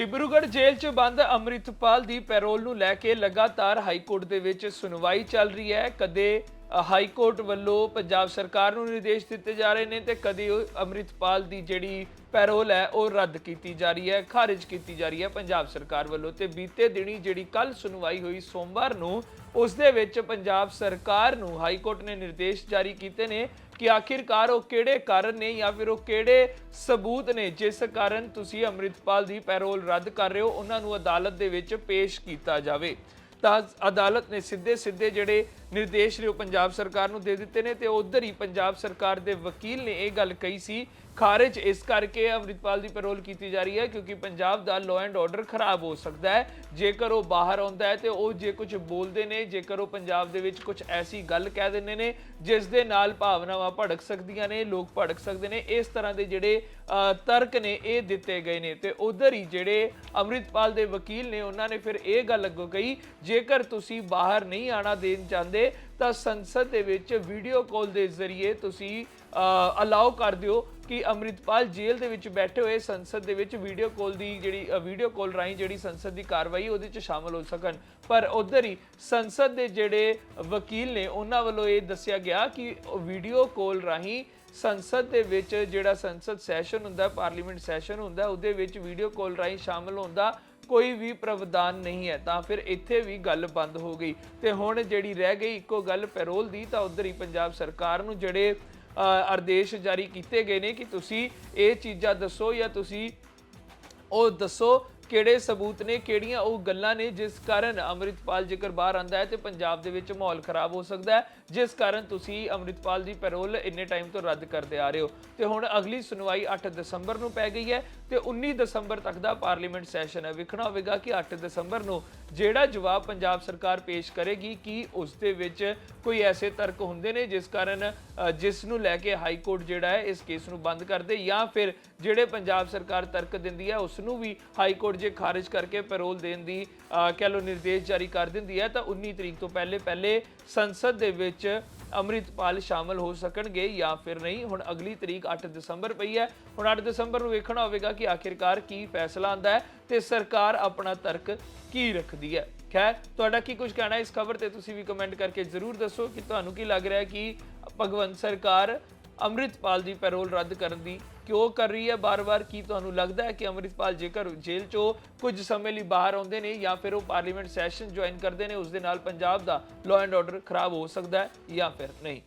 ਡਿਬਰੂਗੜ੍ਹ ਜੇਲ੍ਹ 'ਚ ਬੰਦ ਅੰਮ੍ਰਿਤਪਾਲ ਦੀ ਪੈਰੋਲ ਨੂੰ ਲੈ ਕੇ ਲਗਾਤਾਰ ਹਾਈ ਕੋਰਟ ਦੇ ਵਿੱਚ ਸੁਣਵਾਈ ਚੱਲ ਰਹੀ ਹੈ। ਕਦੇ ਹਾਈ ਕੋਰਟ ਵੱਲੋਂ ਪੰਜਾਬ ਸਰਕਾਰ ਨੂੰ ਨਿਰਦੇਸ਼ ਦਿੱਤੇ ਜਾ ਰਹੇ ਨੇ ਤੇ ਕਦੇ ਉਹ ਅੰਮ੍ਰਿਤਪਾਲ ਦੀ ਜਿਹੜੀ ਪੈਰੋਲ ਹੈ ਉਹ ਰੱਦ ਕੀਤੀ ਜਾ ਰਹੀ ਹੈ, ਖਾਰਜ ਕੀਤੀ ਜਾ ਰਹੀ ਹੈ ਪੰਜਾਬ ਸਰਕਾਰ ਵੱਲੋਂ। ਤੇ ਬੀਤੇ ਦਿਨੀ ਜਿਹੜੀ ਕੱਲ ਸੁਣਵਾਈ ਹੋਈ ਸੋਮਵਾਰ ਨੂੰ, ਉਸ ਦੇ ਵਿੱਚ ਪੰਜਾਬ ਸਰਕਾਰ ਨੂੰ ਹਾਈ ਕੋਰਟ ਨੇ ਨਿਰਦੇਸ਼ ਜਾਰੀ ਕੀਤੇ ਨੇ ਕਿ ਆਖਿਰਕਾਰ ਉਹ ਕਿਹੜੇ ਕਾਰਨ ਨੇ ਜਾਂ ਫਿਰ ਉਹ ਕਿਹੜੇ ਸਬੂਤ ਨੇ ਜਿਸ ਕਾਰਨ ਤੁਸੀਂ ਅੰਮ੍ਰਿਤਪਾਲ ਦੀ ਪੈਰੋਲ ਰੱਦ ਕਰ ਰਹੇ ਹੋ, ਉਹਨਾਂ ਨੂੰ ਅਦਾਲਤ ਦੇ ਵਿੱਚ ਪੇਸ਼ ਕੀਤਾ ਜਾਵੇ। ਤਾਂ ਅਦਾਲਤ ਨੇ ਸਿੱਧੇ ਸਿੱਧੇ ਜਿਹੜੇ ਨਿਰਦੇਸ਼ ਨੇ ਉਹ ਪੰਜਾਬ ਸਰਕਾਰ ਨੂੰ ਦੇ ਦਿੱਤੇ ਨੇ ਤੇ ਉਧਰ ਹੀ ਪੰਜਾਬ ਸਰਕਾਰ ਦੇ ਵਕੀਲ ਨੇ ਇਹ ਗੱਲ ਕਹੀ ਸੀ। ਖਾਰਜ ਇਸ ਕਰਕੇ ਅੰਮ੍ਰਿਤਪਾਲ ਦੀ ਪੈਰੋਲ ਕੀਤੀ ਜਾ ਰਹੀ ਹੈ ਕਿਉਂਕਿ ਪੰਜਾਬ ਦਾ ਲਾਅ ਐਂਡ ਆਰਡਰ ਖਰਾਬ ਹੋ ਸਕਦਾ ਹੈ। ਜੇਕਰ ਉਹ ਬਾਹਰ ਆਉਂਦਾ ਹੈ ਤੇ ਉਹ ਜੇ ਕੁਝ ਬੋਲਦੇ ਨੇ, ਜੇਕਰ ਉਹ ਪੰਜਾਬ ਦੇ ਵਿੱਚ ਕੁਝ ਐਸੀ ਗੱਲ ਕਹਿ ਦਿੰਦੇ ਨੇ, ਜਿਸ ਦੇ ਨਾਲ ਭਾਵਨਾਵਾਂ ਭੜਕ ਸਕਦੀਆਂ ਨੇ, ਲੋਕ ਭੜਕ ਸਕਦੇ ਨੇ, ਇਸ ਤਰ੍ਹਾਂ ਦੇ ਜਿਹੜੇ ਤਰਕ ਨੇ ਇਹ ਦਿੱਤੇ ਗਏ ਨੇ। ਤੇ ਉਧਰ ਹੀ ਜਿਹੜੇ ਅੰਮ੍ਰਿਤਪਾਲ ਦੇ ਵਕੀਲ ਨੇ, ਉਹਨਾਂ ਨੇ ਫਿਰ ਇਹ ਗੱਲ ਅੱਗੋਂ ਕਹੀ, ਜੇਕਰ ਤੁਸੀਂ ਬਾਹਰ ਨਹੀਂ ਆਣਾ ਦੇਣ ਚਾਹੁੰਦੇ ਤਾਂ ਸੰਸਦ ਦੇ ਵਿੱਚ ਵੀਡੀਓ ਕਾਲ ਦੇ ਜ਼ਰੀਏ ਤੁਸੀਂ ਅਲਾਉ ਕਰ ਦਿਓ ਕਿ ਅੰਮ੍ਰਿਤਪਾਲ ਜੇਲ੍ਹ ਦੇ ਵਿੱਚ ਬੈਠੇ ਹੋਏ ਸੰਸਦ ਦੇ ਵਿੱਚ ਵੀਡੀਓ ਕਾਲ ਦੀ ਜਿਹੜੀ ਵੀਡੀਓ ਕਾਲ ਰਾਹੀਂ ਜਿਹੜੀ ਸੰਸਦ ਦੀ ਕਾਰਵਾਈ ਉਹਦੇ ਵਿੱਚ ਸ਼ਾਮਲ ਹੋ ਸਕਣ। ਪਰ ਉਧਰ ਹੀ ਸੰਸਦ ਦੇ ਜਿਹੜੇ ਵਕੀਲ ਨੇ ਉਹਨਾਂ ਵੱਲੋਂ ਇਹ ਦੱਸਿਆ ਗਿਆ ਕਿ ਵੀਡੀਓ ਕਾਲ ਰਾਹੀਂ ਸੰਸਦ ਦੇ ਵਿੱਚ ਜਿਹੜਾ ਸੰਸਦ ਸੈਸ਼ਨ ਹੁੰਦਾ ਪਾਰਲੀਮੈਂਟ ਸੈਸ਼ਨ ਹੁੰਦਾ, ਉਹਦੇ ਵਿੱਚ ਵੀਡੀਓ ਕਾਲ ਰਾਹੀਂ ਸ਼ਾਮਲ ਹੁੰਦਾ ਕੋਈ ਵੀ ਪ੍ਰਵਧਾਨ ਨਹੀਂ ਹੈ ਤਾਂ ਫਿਰ ਇੱਥੇ ਵੀ ਗੱਲ ਬੰਦ ਹੋ ਗਈ। ਤੇ ਹੁਣ ਜਿਹੜੀ ਰਹਿ ਗਈ ਇੱਕੋ ਗੱਲ ਪੈਰੋਲ ਦੀ ਤਾਂ ਉਧਰ ਹੀ ਪੰਜਾਬ ਸਰਕਾਰ ਨੂੰ ਜਿਹੜੇ ਅ, ਆਦੇਸ਼ ਜਾਰੀ ਕੀਤੇ ਗਏ ਨੇ ਕਿ ਤੁਸੀਂ ਇਹ ਚੀਜ਼ਾਂ ਦੱਸੋ ਜਾਂ ਤੁਸੀਂ ਉਹ ਦੱਸੋ ਕਿਹੜੇ ਸਬੂਤ ਨੇ, ਕਿਹੜੀਆਂ ਉਹ ਗੱਲਾਂ ਨੇ ਜਿਸ ਕਾਰਨ ਅੰਮ੍ਰਿਤਪਾਲ ਜੇਕਰ ਬਾਹਰ ਆਂਦਾ ਹੈ ਤੇ ਪੰਜਾਬ ਦੇ ਵਿੱਚ ਮਾਹੌਲ ਖਰਾਬ ਹੋ ਸਕਦਾ ਹੈ, ਜਿਸ ਕਾਰਨ ਤੁਸੀਂ ਅੰਮ੍ਰਿਤਪਾਲ ਦੀ ਪੈਰੋਲ ਇੰਨੇ ਟਾਈਮ ਤੋਂ ਰੱਦ ਕਰਦੇ ਆ ਰਹੇ ਹੋ। ਤੇ ਹੁਣ ਅਗਲੀ ਸੁਣਵਾਈ 8 ਦਸੰਬਰ ਨੂੰ ਪੈ ਗਈ ਹੈ ਤੇ 19 ਦਸੰਬਰ ਤੱਕ ਦਾ ਪਾਰਲੀਮੈਂਟ ਸੈਸ਼ਨ ਹੈ। ਵੇਖਣਾ ਹੋਵੇਗਾ ਕਿ 8 ਦਸੰਬਰ ਨੂੰ ਜਿਹੜਾ ਜਵਾਬ ਪੰਜਾਬ ਸਰਕਾਰ ਪੇਸ਼ ਕਰੇਗੀ, ਕਿ ਉਸ ਦੇ ਵਿੱਚ ਕੋਈ ਐਸੇ ਤਰਕ ਹੁੰਦੇ ਨੇ ਜਿਸ ਕਾਰਨ ਜਿਸ ਨੂੰ ਲੈ ਕੇ ਹਾਈ ਕੋਰਟ ਜਿਹੜਾ ਹੈ ਇਸ ਕੇਸ ਨੂੰ ਬੰਦ ਕਰ ਦੇ ਜਾਂ ਫਿਰ ਜਿਹੜੇ ਪੰਜਾਬ ਸਰਕਾਰ ਤਰਕ ਦਿੰਦੀ ਹੈ, ਉਸ ਨੂੰ ਵੀ ਹਾਈ ਕੋਰਟ ਜੇ ਖਾਰਿਜ ਕਰਕੇ ਪੈਰੋਲ ਦੇਣ ਦੀ ਅ, ਕਹਿ ਲਓ ਨਿਰਦੇਸ਼ ਜਾਰੀ ਕਰ ਦਿੰਦੀ ਹੈ ਤਾਂ 19 ਤਰੀਕ ਤੋਂ ਪਹਿਲੇ ਪਹਿਲੇ ਸੰਸਦ ਦੇ ਵਿੱਚ ਅੰਮ੍ਰਿਤਪਾਲ ਸ਼ਾਮਲ ਹੋ ਸਕਣਗੇ ਜਾਂ ਫਿਰ ਨਹੀਂ। ਹੁਣ ਅਗਲੀ ਤਰੀਕ 8 ਦਸੰਬਰ ਪਈ ਹੈ। ਹੁਣ 8 ਦਸੰਬਰ ਨੂੰ ਵੇਖਣਾ ਹੋਵੇਗਾ ਕਿ ਆਖਿਰਕਾਰ ਕੀ ਫੈਸਲਾ ਆਂਦਾ ਹੈ ਤੇ ਸਰਕਾਰ ਆਪਣਾ ਤਰਕ ਕੀ ਰੱਖਦੀ ਹੈ। ਖੈਰ ਤੁਹਾਡਾ ਕੀ ਕੁਝ ਕਹਿਣਾ ਇਸ ਖਬਰ ਤੇ ਤੁਸੀਂ ਵੀ ਕਮੈਂਟ ਕਰਕੇ ਜ਼ਰੂਰ ਦੱਸੋ ਕਿ ਤੁਹਾਨੂੰ ਕੀ ਲੱਗ ਰਿਹਾ ਹੈ ਕਿ ਭਗਵੰਤ ਸਰਕਾਰ ਅੰਮ੍ਰਿਤਪਾਲ ਦੀ ਪੈਰੋਲ ਰੱਦ ਕਰਨ ਦੀ ਕਿਉਂ ਕਰ ਰਹੀ ਹੈ? ਬਾਰ-ਬਾਰ ਕੀ ਤੁਹਾਨੂੰ ਲੱਗਦਾ ਹੈ ਕਿ ਅੰਮ੍ਰਿਤਪਾਲ ਜੇਕਰ ਜੇਲ੍ਹ ਚੋਂ ਕੁਝ ਸਮੇਂ ਲਈ ਬਾਹਰ ਆਉਂਦੇ ਨੇ ਜਾਂ ਫਿਰ ਉਹ ਪਾਰਲੀਮੈਂਟ ਸੈਸ਼ਨ ਜੁਆਇਨ ਕਰਦੇ ਨੇ, ਉਸ ਦੇ ਨਾਲ ਪੰਜਾਬ ਦਾ ਲਾਅ ਐਂਡ ਆਰਡਰ ਖਰਾਬ ਹੋ ਸਕਦਾ ਹੈ ਜਾਂ ਫਿਰ ਨਹੀਂ?